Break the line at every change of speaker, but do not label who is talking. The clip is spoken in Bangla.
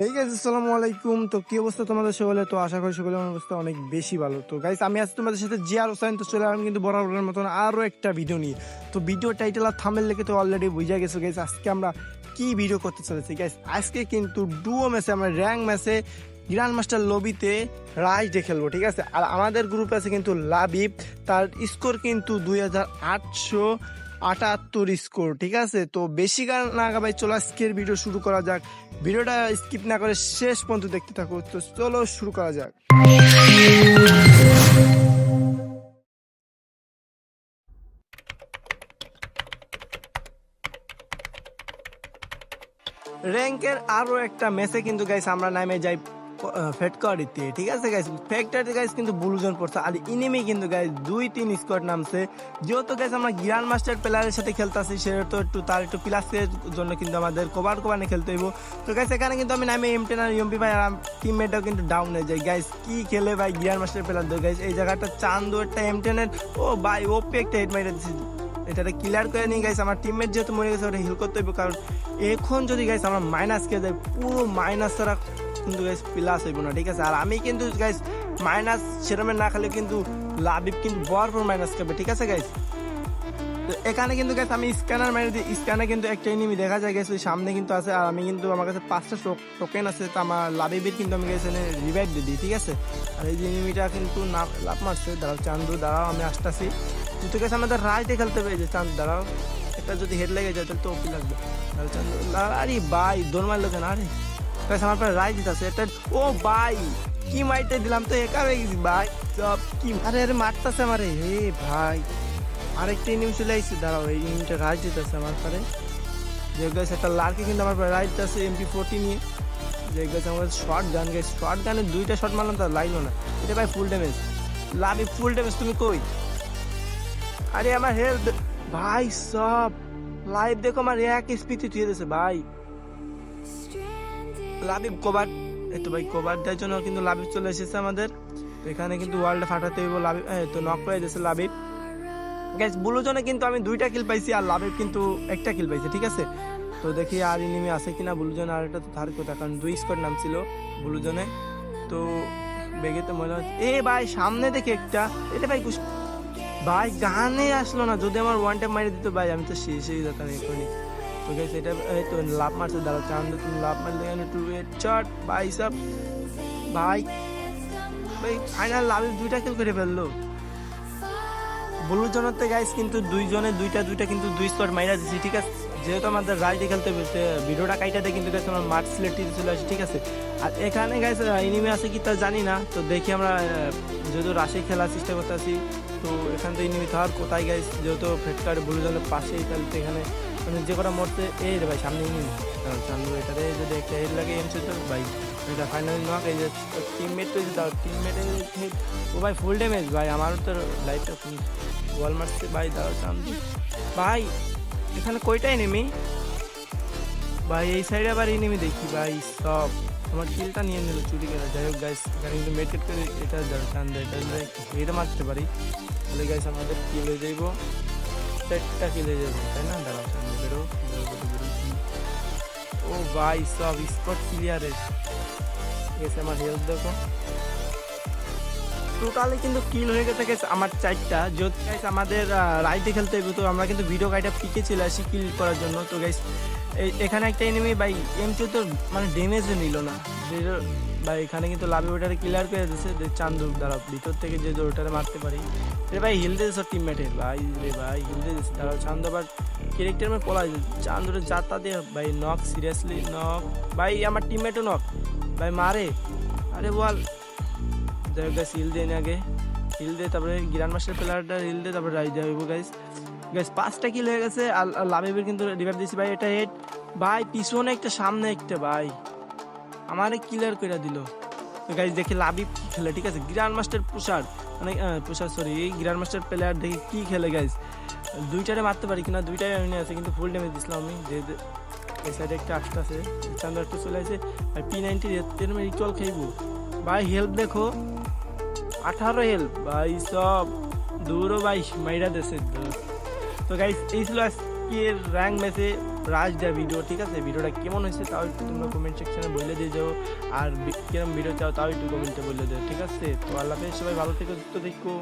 ঠিক আছে আসসালামু আলাইকুম। তো কি অবস্থা তোমাদের সকলে? তো আশা করি সকলের অবস্থা অনেক বেশি ভালো। তো গাইস আমি আজ তোমাদের সাথে জিয়ার হোসেন। তো চলে আসলাম কিন্তু বরাবরের মতন আরও একটা ভিডিও নিয়ে। তো ভিডিও টাইটেল আর থামেল লেগে তো অলরেডি বুঝা গেছো গাইস আজকে আমরা কি ভিডিও করতে চলেছি? গাইস আজকে কিন্তু ডুও ম্যাচে আমরা র্যাঙ্ক ম্যাচে গ্র্যান্ড মাস্টার লবিতে রাইজ ডে খেলব, ঠিক আছে? আর আমাদের গ্রুপে আছে কিন্তু লাবিব। তার স্কোর কিন্তু দুই হাজার আটশো আটাত্তর স্কোর ঠিক আছে? তো বেশি গান না গাবাই, চলো আজকের ভিডিও শুরু করা যাক। ভিডিওটা স্কিপ না করে শেষ পর্যন্ত দেখতে থাকো। তো চলো শুরু করা যাক। র্যাঙ্কের আরও একটা ম্যাচে কিন্তু গাইস আমরা নামে যাই। ফেটকারিতে ঠিক আছে গাইস ফ্যাক্টরিতে গাইস কিন্তু বুলুজন পড়ছে। আর ইনিমি কিন্তু গাইস দুই, তিন স্কোয়াড নামছে। যেহেতু গাইস আমরা গ্র্যান্ড মাস্টার প্লেয়ারের সাথে খেলতেছি সেটা তো একটু, তার একটু প্লাসের জন্য কিন্তু আমাদের কভার কভারে খেলতে হইব। তো গাইস এখানে কিন্তু আমি নামে এম টেন আর এমপি ভাই আর টিমমেটও কিন্তু ডাউন হয়ে যায় গাইস কি খেলে ভাই গ্র্যান্ড মাস্টার প্লেয়ার গাইস এই জায়গাটা চান্দু একটা এম টেনের ও ভাই ওপি একটা হেড মাইরে দিচ্ছে এটাতে ক্লিয়ার করে নিয়ে গাইস আমার টিমমেট যেহেতু মরে গেছে, ওটা হিল করতে হবে কারণ এখন যদি গাইস আমরা মাইনাস কে যাই, পুরো মাইনাস ছাড়া কিন্তু গাইস প্লাস হইব না, ঠিক আছে? আর আমি কিন্তু গাইস মাইনাস সেরকমের না খেলে কিন্তু লাভিব কিন্তু ভরপুর মাইনাস খাবে, ঠিক আছে গাইস তো এখানে কিন্তু গাইস আমি স্ক্যানার মেরে দিই স্ক্যানে কিন্তু একটা এনিমি দেখা যায় গেছে সামনে কিন্তু আছে, আর আমি কিন্তু আমার কাছে পাঁচটা টোকেন আছে, তো আমার লাভিবের কিন্তু আমি গেছে রিভাইভ দিয়ে দিই, ঠিক আছে? আর এই যে এনিমিটা কিন্তু না, লাভ মারছে, দাঁড়াও, চান্দু, দাঁড়াও, আমি আসতেছি। তুই তো গেছে আমাদের রাইটে খেলতে হবে যে চান্দু, দাঁড়াও। এটা যদি হেড লেগে যায়, তাহলে তো ওপি লাগবে। দাঁড়াও, চান্দু আরে ভাই, দৌড় মারলো কেন? আরে। গাইস আমার পরে রাইট দিতে আছে এটা ও ভাই, কি মাইটে দিলাম তো, একা হয়ে গেছি ভাই। সব কি আরে আরে মারতাছে আমারে। হে ভাই, আরেকটা ইনিং চলে আসছে দাঁড়াও, এই ইনিংটা রাইট দিতেছে আমার পরে। যে গাছ একটা লার্কে কিন্তু আমার পরে রাইট দিতেছে এমপি ফোরটি নিয়ে। যে গাছ আমার শর্ট গান গাছ শর্ট গানে দুইটা শট মারলাম, তার লাইনও না। এটা ভাই ফুল ড্যামেজ লাভি ফুল ড্যামেজ তুমি কই? আরে, আমার হেলথ ভাই, সব। লাইভ দেখো, আমার এক স্পিড তুই দিয়েছে, ভাই। লাবিব কভার এই তো ভাই কভার দেওয়ার জন্য কিন্তু লাবিব চলে এসেছে আমাদের। এখানে কিন্তু ওয়ার্ল্ডে ফাটাতে হইব লাবিব তো নক করে গেছে লাবিব। গ্যাস ব্লু জোনে কিন্তু আমি দুইটা কিল পাইছি আর লাবিব কিন্তু একটা কিল পাইছে, ঠিক আছে? তো দেখি আর ইনিমি আছে কিনা ব্লু জোনে আর একটা তো ধার কথা কারণ দুই স্কোয়াড নাম ছিল ব্লু জোনে তো বেগে তো মনে হচ্ছে এ ভাই, সামনে দেখে একটা। এটা ভাই ভাই, গানে আসলো না। যদি আমার ওয়ান টাইম মারি দিত ভাই, আমি তো শেষ হয়ে যেতাম এখনই তো ফাইনাল লাভে দুইটা কিল করে ফেলল। ব্লু জনতে গাইস কিন্তু দুইজনে দুইটা দুইটা কিন্তু দুই মাইরা ঠিক আছে? যেহেতু আমাদের খেলতে ভিডিওটা কাইটাতে কিন্তু আমার চলে আসে, ঠিক আছে? আর এখানে গাইস এনিমি আছে কি তা জানি না, তো দেখি আমরা যেহেতু রাশি খেলার চেষ্টা করতেছি, তো এখান থেকে এনিমি থাকার কোথায় গাইস যেহেতু ফেটকার ব্লু জনের পাশেই তাহলে এখানে মানে যে কটা মরতে এই রে ভাই, সামনে এনিমি চান্দু এটাতে যদি একটা হেড লাগে এম তো ভাই এটা ফাইনালি নক এই যে টিমমেট তো তার টিমমেটের ও ভাই ফুল ড্যামেজ ভাই আমারও তো লাইটটা বল মারছে, ভাই দাঁড়াও চান্দু ভাই, এখানে কয়টাই নেমি? ভাই, এই সাইডে আবার এনিমি দেখি, ভাই, সব। আমার কিলটা নিয়ে নিল, চুরি করে। যাই হোক গাইস এখানে কিন্তু মেটেড করে এটা চান্দু, এটা হেডে মারতে পারি। তাহলে গাইস আমাদের কিল হয়ে যাইব চারটা কিল হয়ে যাব তাই না? ও ভাই, সব স্পট ক্লিয়ারে গেছে আমার হেলথ দেখো। টোটালি কিন্তু কিল হয়ে গেছে গেছে আমার চারটা যদি গাইস আমাদের রাইটে খেলতে তো আমরা কিন্তু ভিডিও গাইডটা পিকে চলে আসি কিল করার জন্য। তো গাইস এখানে একটা এনিমি বাই এমটি তো মানে ড্যামেজও নিল না। ভাই এখানে কিন্তু লাভে ওটারে ক্লিয়ার করে দিচ্ছে যে চান্দু দ্বারা ভিতর থেকে যে ওটারে মারতে পারি। রে ভাই হিল দিয়ে দিয়েছে টিমমেটের ভাই রে ভাই হিল দিয়েছে দাঁড়াও চান্দু আবার ক্যারেক্টার মে পলা চান্দুরে যাতা দিয়ে ভাই নক সিরিয়াসলি নক ভাই, আমার টিমমেটও নক ভাই, মারে। আরে বল। যাই হোক গাইস হিল দিয়ে আগে। হিল দিয়ে তারপরে গ্র্যান্ড মাস্টার প্লেয়ারটা হিল দিয়ে তারপরে রাইজ দেওয়া হইব গাইস গাইস পাঁচটা কিল হয়ে গেছে আর লাভিবের কিন্তু রিভাইভ দিয়েছি ভাই, এটা হেড ভাই, পিছনে একটা, সামনে একটা, ভাই। আমারে ক্লিয়ার করে দিল। তো গাইস দেখি লাভিব কি খেলে, ঠিক আছে? গ্র্যান্ড মাস্টার পুষার মানে পুষার সরি এই গ্র্যান্ড মাস্টার প্লেয়ার দেখি কি খেলে গাইস দুইটারে মারতে পারি কিনা, দুইটাই আমি আছে, কিন্তু ফুল ড্যামেজ দিছিলাম আমি। যে এই সাইডে একটা আসতে আছে চান্দা একটা চলে আসে, আর পি নাইনটি এর রিচুয়াল খাইবো। ভাই হেল্প দেখো। আঠারো হেল্প ভাই, সব। দূরও ভাই মাইরা দেশে তো গাইস এই ছিল আজকের র্যাঙ্ক ম্যাচে রাজ দেওয়া ভিডিও ঠিক আছে? ভিডিওটা কেমন হয়েছে তাও একটু তোমরা কমেন্ট সেকশনে বলে দিয়ে যাও। আর কিরম ভিডিও চাও তাও একটু কমেন্টে বলে দিও, ঠিক আছে? তো আল্লাহ সবাই ভালো থেকো, সুস্থ থেকো।